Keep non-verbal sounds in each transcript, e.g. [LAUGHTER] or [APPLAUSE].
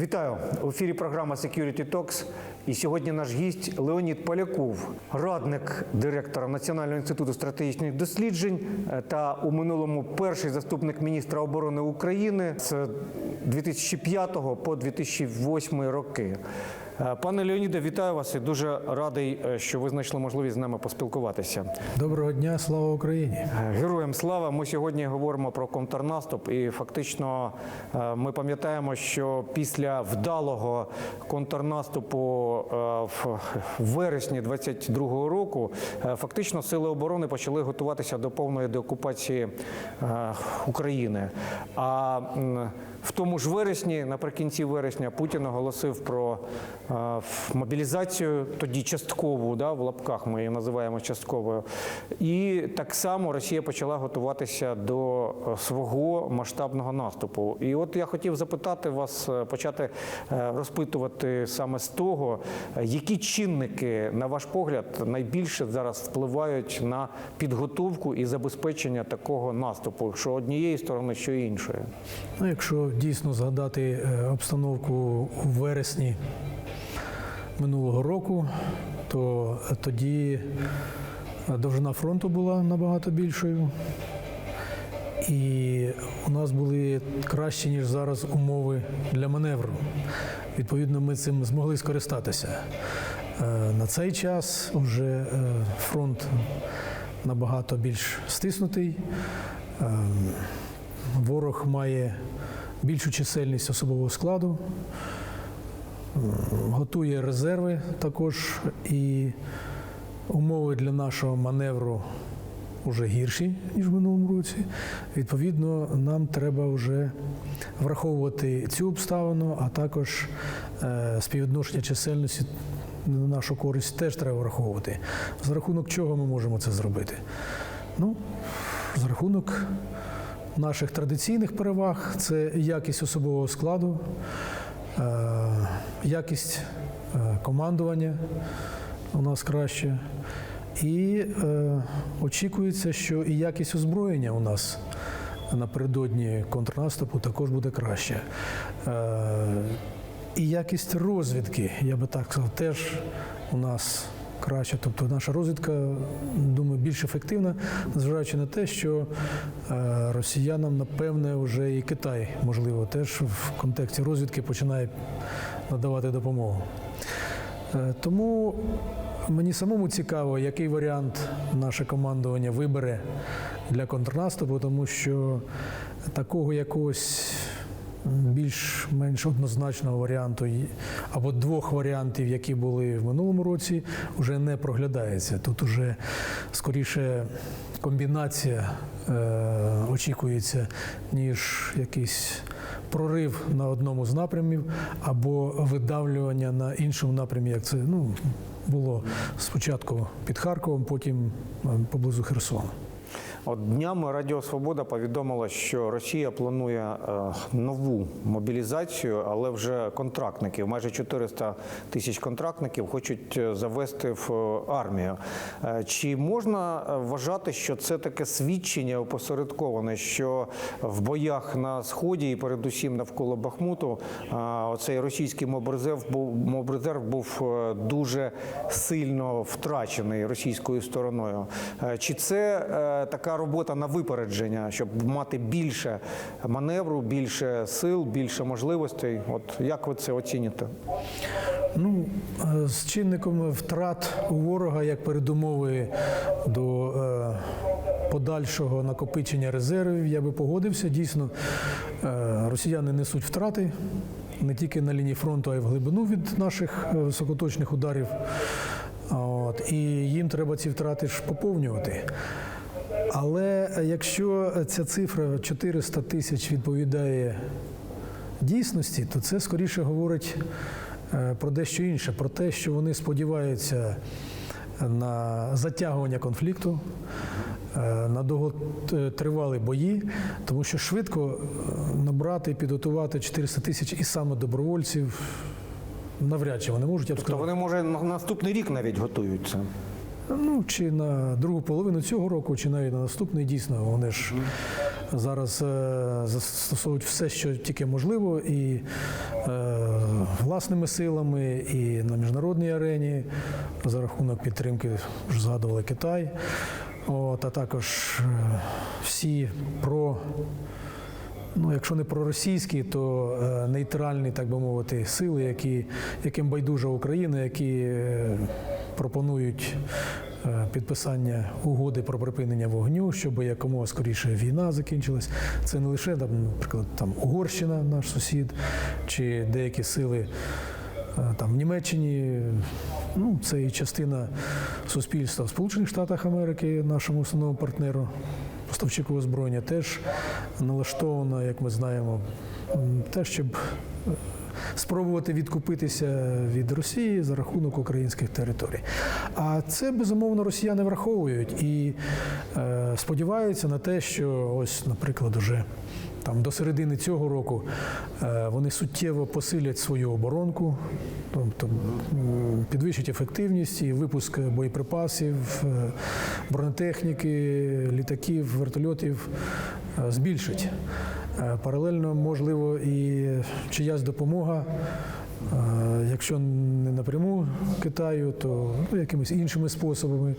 Вітаю в ефірі. Програма Security Talks. І сьогодні наш гість Леонід Поляков, радник директора Національного інституту стратегічних досліджень е, та у минулому перший заступник міністра оборони України з 2005 по 2008 роки. Е, Пане Леоніде, вітаю вас і дуже радий, е, що ви знайшли можливість з нами поспілкуватися. Доброго дня, слава Україні! Героям слава! Ми сьогодні говоримо про контрнаступ, і фактично ми пам'ятаємо, що після вдалого контрнаступу е, в вересні 22-го року е, фактично сили оборони почали готуватися до повної деокупації е, України. А в тому ж вересні, наприкінці вересня, Путін оголосив про е, мобілізацію, тоді часткову, да, в лапках ми її називаємо частковою. І так само Росія почала готуватися до е, свого масштабного наступу. І от я хотів запитати вас, е, почати розпитувати саме з того, які чинники, на ваш погляд, найбільше зараз впливають на підготовку і забезпечення такого наступу, що однієї сторони, що іншої. Ну, якщо дійсно згадати е, обстановку у вересні минулого року, то тоді довжина фронту була набагато більшою. І у нас були кращі, ніж зараз, умови для маневру. Відповідно, ми цим змогли скористатися. Е, На цей час вже е, фронт набагато більш стиснутий. Е, Ворог має більшу чисельність особового складу, готує резерви також, і умови для нашого маневру вже гірші, ніж в минулому році. Відповідно, нам треба вже враховувати цю обставину, а також е, співвідношення чисельності на нашу користь теж треба враховувати. За рахунок чого ми можемо це зробити? Ну, за рахунок наших традиційних переваг це якість особового складу, е, якість е, командування у нас краще. І е, очікується, що і якість озброєння у нас напередодні контрнаступу також буде краще. Е, і якість розвідки, я би так сказав, теж у нас краще. Тобто наша розвідка, думаю, більш ефективна, незважаючи на те, що е, росіянам, напевне, вже і Китай, можливо, теж в контексті розвідки починає надавати допомогу. Е, Тому мені самому цікаво, який варіант наше командування вибере для контрнаступу, тому що такого якогось більш-менш однозначного варіанту або двох варіантів, які були в минулому році, вже не проглядається. Тут уже скоріше комбінація е, очікується, ніж якийсь прорив на одному з напрямів або видавлювання на іншому напрямі, як це ну, було спочатку під Харковом, потім е, поблизу Херсону. От днями Радіо Свобода повідомила, що Росія планує е, нову мобілізацію, але вже контрактників. Майже 400 тисяч контрактників хочуть е, завести в е, армію. Чи можна вважати, що це таке свідчення опосередковане, що в боях на сході і передусім навколо Бахмуту оцей російський мобрезерв був мобрезерв був дуже сильно втрачений російською стороною? Чи це така робота на випередження, щоб мати більше маневру, більше сил, більше можливостей? От як ви це оціните? Ну, е, з чинником втрат у ворога як передумови до е, подальшого накопичення резервів, я би погодився. Дійсно, е, росіяни несуть втрати не тільки на лінії фронту, а й в глибину від наших високоточних ударів. От, і їм треба ці втрати ж поповнювати. Але е, якщо ця цифра 400 тисяч відповідає дійсності, то це скоріше говорить е, про дещо інше, про те, що вони сподіваються на затягування конфлікту, е, на довготривалі бої, тому що швидко е, набрати і підготувати 400 тисяч і саме добровольців навряд чи вони можуть, я б То сказав. вони може наступний рік навіть готуються. Ну чи на другу половину цього року, чи навіть на наступний, дійсно, вони ж зараз е, застосовують все, що тільки можливо, і е, власними силами, і на міжнародній арені за рахунок підтримки вже згадували Китай. От, а також е, всі про ну, якщо не проросійські, то нейтральні, так би мовити, сили, які, яким байдужа Україна, які пропонують е, підписання угоди про припинення вогню, щоб якомога скоріше війна закінчилась. Це не лише там, наприклад, там Угорщина, наш сусід, чи деякі сили. е, Там в Німеччині ну це і частина суспільства в Сполучених Штатах Америки, нашому основному партнеру, поставщику озброєння, теж налаштовано, як ми знаємо, те, щоб е, спробувати відкупитися від Росії за рахунок українських територій. А це безумовно росіяни враховують і е, сподіваються на те, що ось, наприклад, уже там до середини цього року е, вони суттєво посилять свою оборонку, тобто підвищать ефективність і випуск боєприпасів, е, бронетехніки, літаків, вертольотів е, збільшить. Е, Паралельно, можливо, і чиясь допомога. е, Якщо не напряму Китаю, то ну, якимись іншими способами.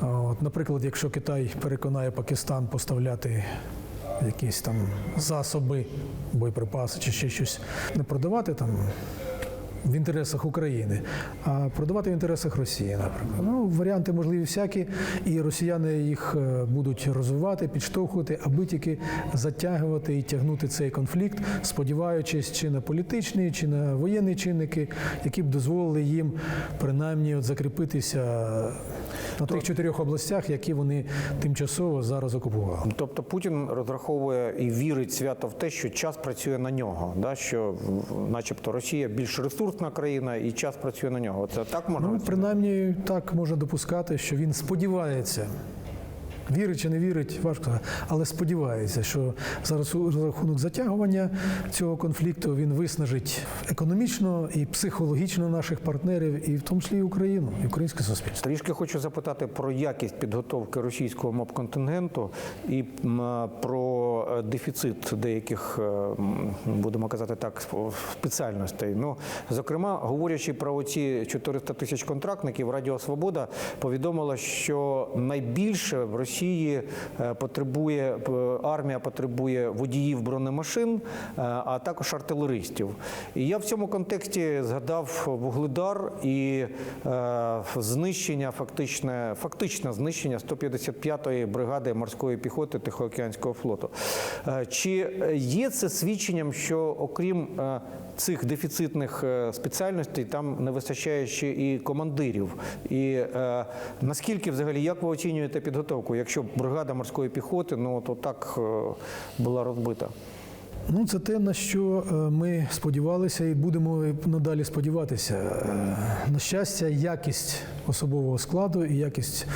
От, наприклад, якщо Китай переконає Пакистан поставляти якісь там засоби, боєприпаси чи ще щось, не продавати там в інтересах України, а продавати в інтересах Росії, наприклад. Ну, варіанти можливі всякі, і росіяни їх е, будуть розвивати, підштовхувати, аби тільки затягувати і тягнути цей конфлікт, сподіваючись чи на політичні, чи на воєнні чинники, які б дозволили їм принаймні от закріпитися на тих чотирьох областях, які вони тимчасово зараз окупували. Тобто Путін розраховує і вірить свято в те, що час працює на нього, да? що начебто Росія більш ресурсна країна і час працює на нього. Це так можна? Ну, принаймні, так можна допускати, що він сподівається. Вірить чи не вірить, важко, але сподівається, що зараз у рахунок затягування цього конфлікту він виснажить економічно і психологічно наших партнерів, і в тому числі і Україну, і українське суспільство. Трішки хочу запитати про якість підготовки російського моб-контингенту і про е, дефіцит деяких, е, будемо казати так, сп- спеціальностей. Ну, зокрема, говорячи про оці 400 тисяч контрактників, Радіо Свобода повідомила, що найбільше в Росії е, потребує армія потребує водіїв бронемашин, е, а також артилеристів. І я в цьому контексті згадав Вугледар і е, знищення, фактичне, фактичне знищення 155-ї бригади морської піхоти Тихоокеанського флоту. Е, Чи є це свідченням, що окрім е, цих дефіцитних е, спеціальностей там не вистачає ще і командирів? І е, наскільки взагалі як ви оцінюєте підготовку, якщо бригада морської піхоти ну то так е, була розбита? Ну, це те, на що е, ми сподівалися і будемо надалі сподіватися. Е, На щастя, якість особового складу і якість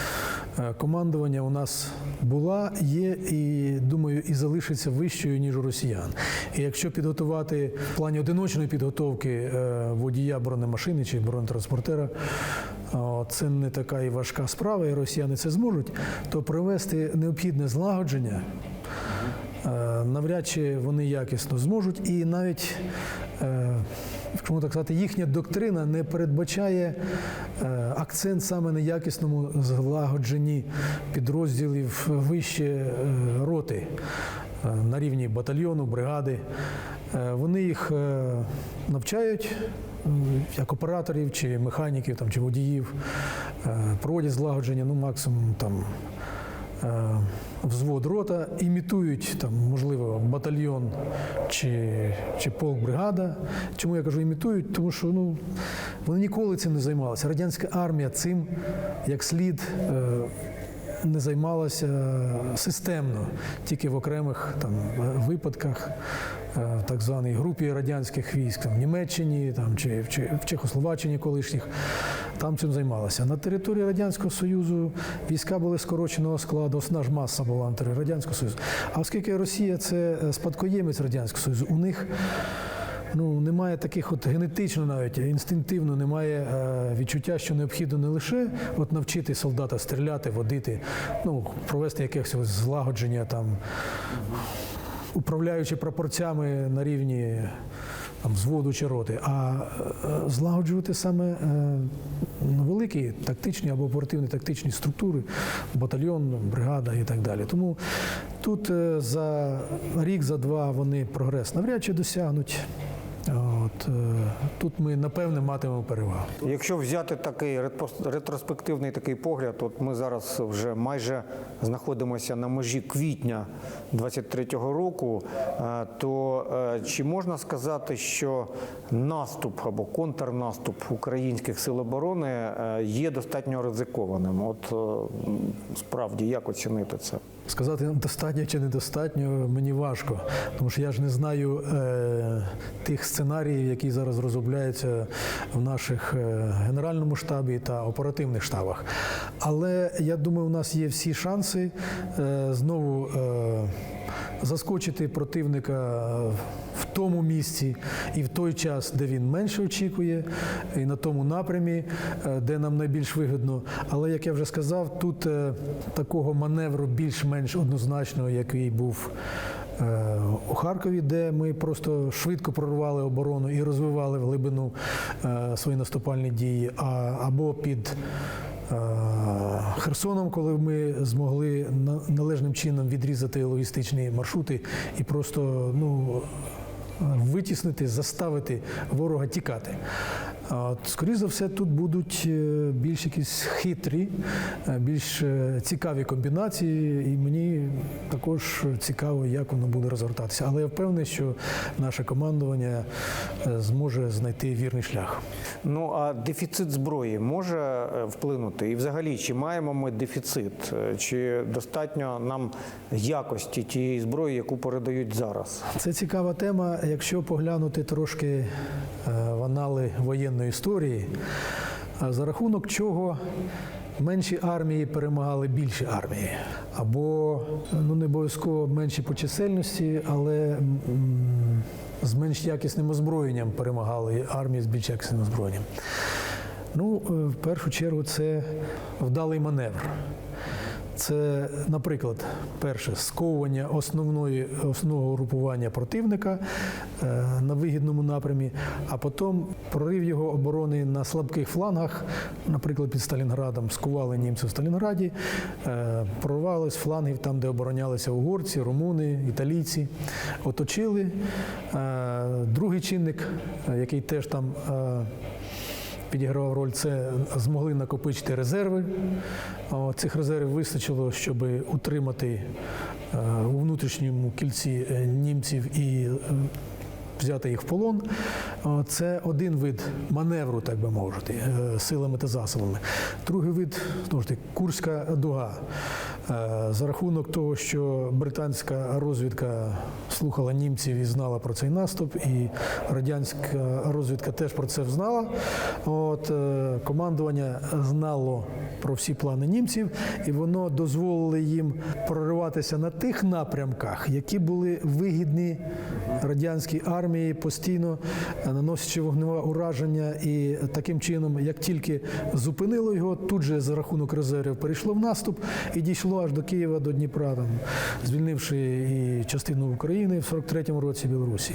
командування у нас була, є і думаю, і залишиться вищою ніж у росіян. І якщо підготувати в плані одиночної підготовки водія бронемашини чи бронетранспортера, це не така і важка справа, і росіяни це зможуть, то провести необхідне злагодження. Е, навряд чи вони якісно зможуть, і навіть, е, якщо можна так сказати, їхня доктрина не передбачає е, акцент саме на якісному злагодженні підрозділів вище е, роти е, на рівні батальйону, бригади. Е, Вони їх е, навчають як операторів чи механіків там, чи водіїв, е, проводять злагодження, ну максимум там е, взвод рота, імітують там, можливо, батальйон чи, чи полк бригада. Чому я кажу імітують? Тому що ну, вони ніколи цим не займалися. Радянська армія цим як слід. Не займалася системно, тільки в окремих там випадках, е, в так званій групі радянських військ там, в Німеччині там, чи в Че- в Чехословаччині колишніх, там цим займалися. На території Радянського Союзу війська були скороченого складу, основна маса була на території Радянського Союзу. А оскільки Росія це е, спадкоємець Радянського Союзу, у них ну немає таких, от генетично навіть інстинктивно немає е, відчуття, що необхідно не лише от навчити солдата стріляти, водити, ну провести якесь злагодження там, управляючи пропорцями на рівні там, взводу чи роти, а е, злагоджувати саме е, ну, великі тактичні або оперативно-тактичні структури, батальйон, бригада і так далі. Тому тут за рік, за два вони прогрес навряд чи досягнуть. От, е, тут ми напевне матимемо перевагу. Якщо взяти такий ретроспективний такий погляд, от ми зараз вже майже знаходимося на межі квітня 23-го року, е, то е, чи можна сказати, що наступ або контрнаступ українських сил оборони є достатньо ризикованим? От справді як оцінити це? Сказати достатньо чи недостатньо мені важко, тому що я ж не знаю е, тих сценаріїв, які зараз розробляються в наших е, генеральному штабі та оперативних штабах. Але я думаю, у нас є всі шанси е, знову. Е, Заскочити противника в тому місці і в той час, де він менше очікує, і на тому напрямі, де нам найбільш вигідно. Але як я вже сказав, тут такого маневру більш-менш однозначного, який був у Харкові, де ми просто швидко прорвали оборону і розвивали в глибину е, свої наступальні дії, або під е, Херсоном, коли ми змогли належним чином відрізати логістичні маршрути і просто ну, витіснити, заставити ворога тікати. Скоріше за все, тут будуть е, більш якісь хитрі, е, більш е, цікаві комбінації, і мені також цікаво, як воно буде розгортатися. Але я впевнений, що наше командування зможе знайти вірний шлях. Ну а дефіцит зброї може вплинути? І взагалі, чи маємо ми дефіцит? Чи достатньо нам якості тієї зброї, яку передають зараз? Це цікава тема. Якщо поглянути трошки анали воєнної історії, за рахунок чого менші армії перемагали більші армії, або ну не обов'язково менші по чисельності, але з менш якісним озброєнням перемагали армії з більш якісним озброєнням. Ну, е, в першу чергу, це вдалий маневр. Це, наприклад, перше сковування основної основного групування противника е, на вигідному напрямі, а потім прорив його оборони на слабких флангах, наприклад, під Сталінградом, скували німців в Сталінграді, е, прорвали з флангів там, де оборонялися угорці, румуни, італійці, оточили. Е, Другий чинник, який теж там. Підігравав роль, це змогли накопичити резерви. Цих резервів вистачило, щоб утримати е, у внутрішньому кільці е, німців і е, взяти їх в полон. Це один вид маневру, так би мовити, силами та засобами. Другий вид знову ж таки Курська дуга. Е, За рахунок того, що британська розвідка слухала німців і знала про цей наступ, і радянська розвідка теж про це знала. От е, командування знало про всі плани німців, і воно дозволило їм прориватися на тих напрямках, які були вигідні радянській армії, постійно наносячи вогневе ураження. І таким чином, як тільки зупинило його, тут же за рахунок резервів перейшло в наступ і дійшло аж до Києва, до Дніпра, там, звільнивши і частину України в 43-му році Білорусі.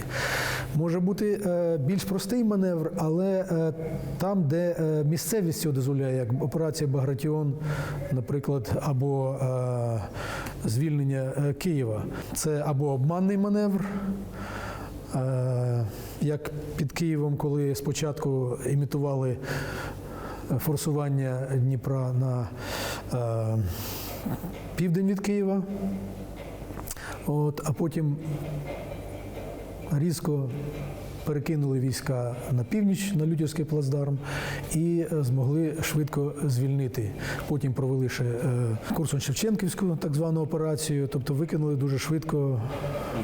Може бути е, більш простий маневр, але е, там, де е, місцевість цього дозволяє, як операція Багратіон, наприклад, або звільнення Києва, це або обманний маневр. Як під Києвом, коли спочатку імітували форсування Дніпра на південь від Києва, от, а потім різко перекинули війська на північ на Лютівський плацдарм і е, змогли швидко звільнити. Потім провели ще е, Курсун-Шевченківську так звану операцію, тобто викинули дуже швидко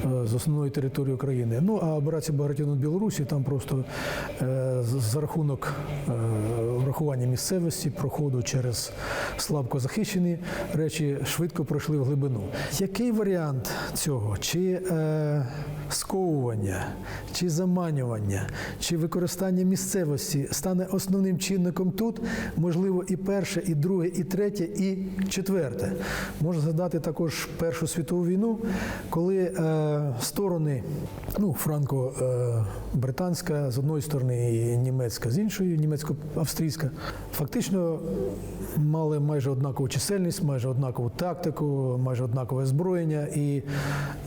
е, з основної території України. Ну а операція Багратіон в Білорусі там просто за рахунок е, прорахування місцевості, проходу через слабко захищені речі, швидко пройшли в глибину. Який варіант цього? Чи е, сковування, чи заманювання, чи використання місцевості стане основним чинником тут? Можливо, і перше, і друге, і третє, і четверте. Можна згадати також Першу світову війну, коли е, сторони, ну, франко-британська з одної сторони і німецька з іншої, німецько-австрійська, фактично мали майже однакову чисельність, майже однакову тактику, майже однакове озброєння і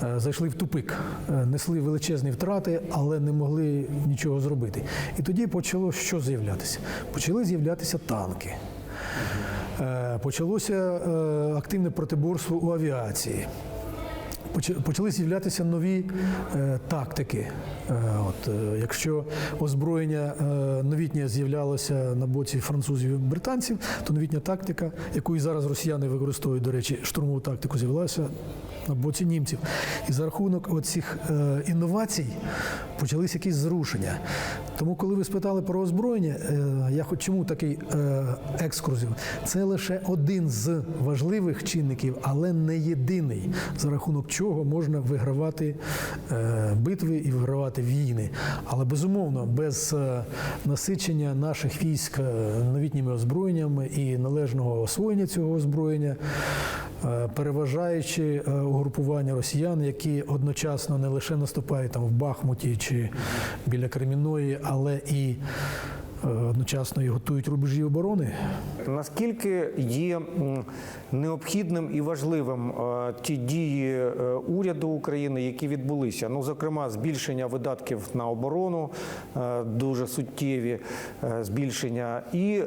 е, зайшли в тупик. Е, несли величезні втрати, але не могли нічого зробити. І тоді почало що з'являтися? Почали з'являтися танки. Е, Почалося активне протиборство у авіації. Поч- Почали з'являтися нові е, тактики. Е, от, е, якщо озброєння новітнє з'являлося на боці французів і британців, то новітня тактика, яку і зараз росіяни використовують, до речі, штурмову тактику, з'явилася на боці німців. І за рахунок оцих е, інновацій почались якісь зрушення. Тому, коли ви спитали про озброєння, е, я хоч чому такий е, екскурсив? Це лише один з важливих чинників, але не єдиний, за рахунок чого можна вигравати е, битви і вигравати війни. Але безумовно, без насичення наших військ новітніми озброєннями і належного освоєння цього озброєння. Переважаючи угрупування росіян, які одночасно не лише наступають там в Бахмуті чи біля Кремінної, але і одночасно і готують рубежі оборони, Наскільки є необхідним і важливим е, ті дії е, уряду України, які відбулися? Ну, зокрема, збільшення видатків на оборону, е, дуже суттєві збільшення, і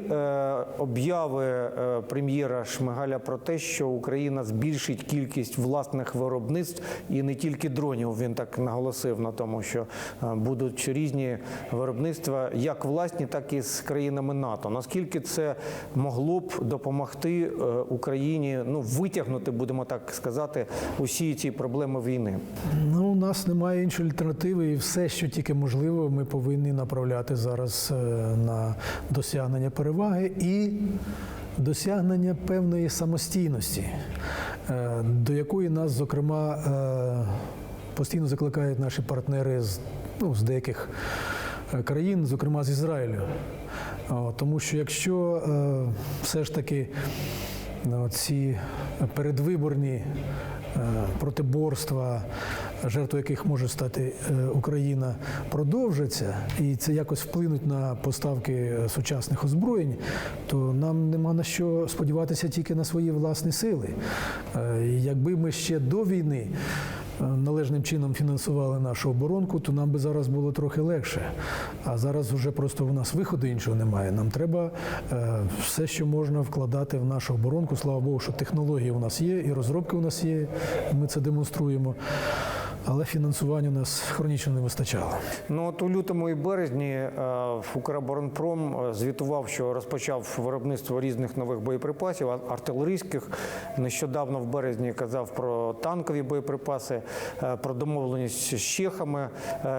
обяви прем'єра Шмигаля про те, що Україна збільшить кількість власних виробництв і не тільки дронів. Він так наголосив на тому, що будуть різні виробництва, як власні, так і з країнами НАТО. Наскільки це могло б допомогти е, Україні ну витягнути, будемо так сказати, усі ці проблеми війни? Ну, у нас немає іншої альтернативи, і все, що тільки можливо, ми повинні направляти зараз е, на досягнення переваги і досягнення певної самостійності, е, до якої нас, зокрема, постійно закликають наші партнери з, ну, з деяких країн, зокрема з Ізраїлю. Тому що якщо е, все ж таки Ну, ці передвиборні е, протиборства, жертвою яких може стати е, Україна, продовжаться, і це якось вплинуть на поставки е, сучасних озброєнь, то нам нема на що сподіватися тільки на свої власні сили. Е, Якби ми ще до війни е, належним чином фінансували нашу оборонку, то нам би зараз було трохи легше. А зараз вже просто у нас виходу іншого немає. Нам треба е, все, що можна вкладати в нашу оборонку. Слава Богу, що технології у нас є, і розробки у нас є. Ми це демонструємо. Але фінансування у нас хронічно не вистачало. Ну от у лютому і березні е, Укроборонпром е, звітував, що розпочав виробництво різних нових боєприпасів, артилерійських. Нещодавно в березні казав про танкові боєприпаси, е, про домовленість з чехами.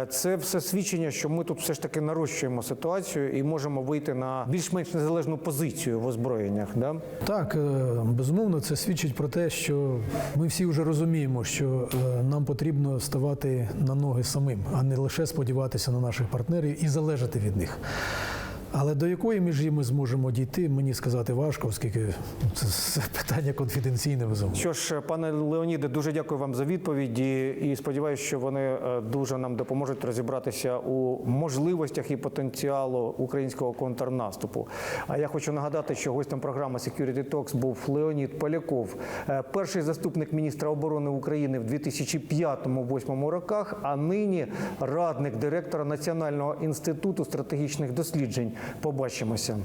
Це все свідчення, що ми тут все ж таки нарощуємо ситуацію і можемо вийти на більш-менш незалежну позицію в озброєннях. Да? Так, безумовно, це свідчить про те, що ми всі вже розуміємо, що нам потрібно ставати на ноги самим, а не лише сподіватися на наших партнерів і залежати від них. Але до якої межі ми зможемо дійти, мені сказати важко, оскільки це, [LAUGHS] питання конфіденційне безумовно. Що ж, пане Леоніде, дуже дякую вам за відповіді і сподіваюся, що вони е, дуже нам допоможуть розібратися у можливостях і потенціалу українського контрнаступу. А я хочу нагадати, що гостем програми Security Talks був Леонід Поляков, е, перший заступник міністра оборони України в 2005-2008 роках, а нині радник директора Національного інституту стратегічних досліджень. Побачимося.